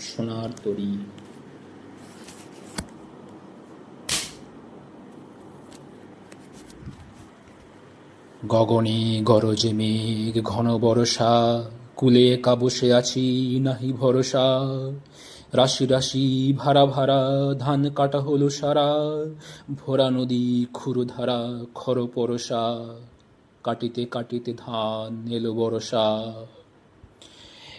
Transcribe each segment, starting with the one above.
সোনার তরী। গগনে গরজে মেঘ, ঘন বরষা, কুলে একা বসে আছি, নাহি ভরসা। রাশি রাশি ভাড়া ভাড়া, ধান কাটা হলো সারা। ভরা নদী ক্ষুরধারা খর পরশা কাটিতে কাটিতে ধান এলো বরসা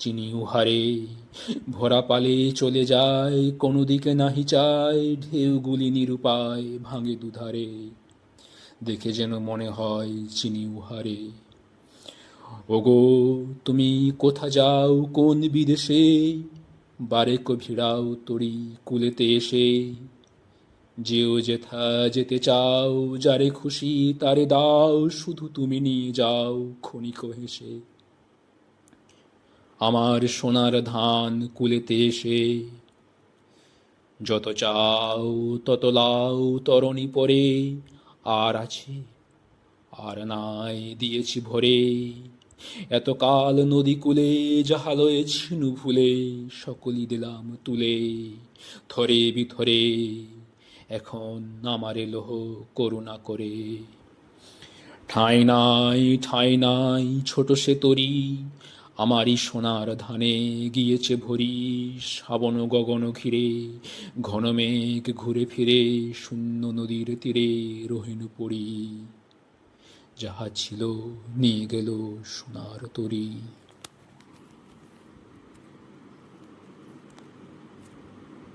চিনি উহারে। ভরা পালে চলে যায়, কোনো দিকে নাহি চায়, ঢেউগুলি নিরুপায় ভাঙে দুধারে। দেখে যেন মনে হয় চিনি উহারে। ওগো, তুমি কোথা যাও, কোন বিদেশে? বারে ভিড়াও তরি কুলেতে এসে। যেও যেথা যেতে চাও, যারে খুশি তারে দাও, শুধু তুমি নিয়ে যাও ক্ষণিক হেসে। আমার সোনার ধান কুলেতে এসে। যত চাও, তত লাউ তরণী পরে। আর আছে, আর নাই দিয়েছি ভরে। এতকাল নদী কূলে যাহালয়ে ছিনু ভুলে, সকলই দিলাম তুলে। থরে বিথরে, এখন আমারে লোহ করুণা করে। ঠাঁই নাই ঠাঁই নাই, ছোট সে তরি আমারই সোনার ধানে গিয়েছে ভরি শাবন গগন ঘিরে, ঘন মেঘ ঘুরে ফিরে শূন্য নদীর তীরে রহিণ পড়ি। যাহা ছিল নিয়ে গেল সোনার তরী।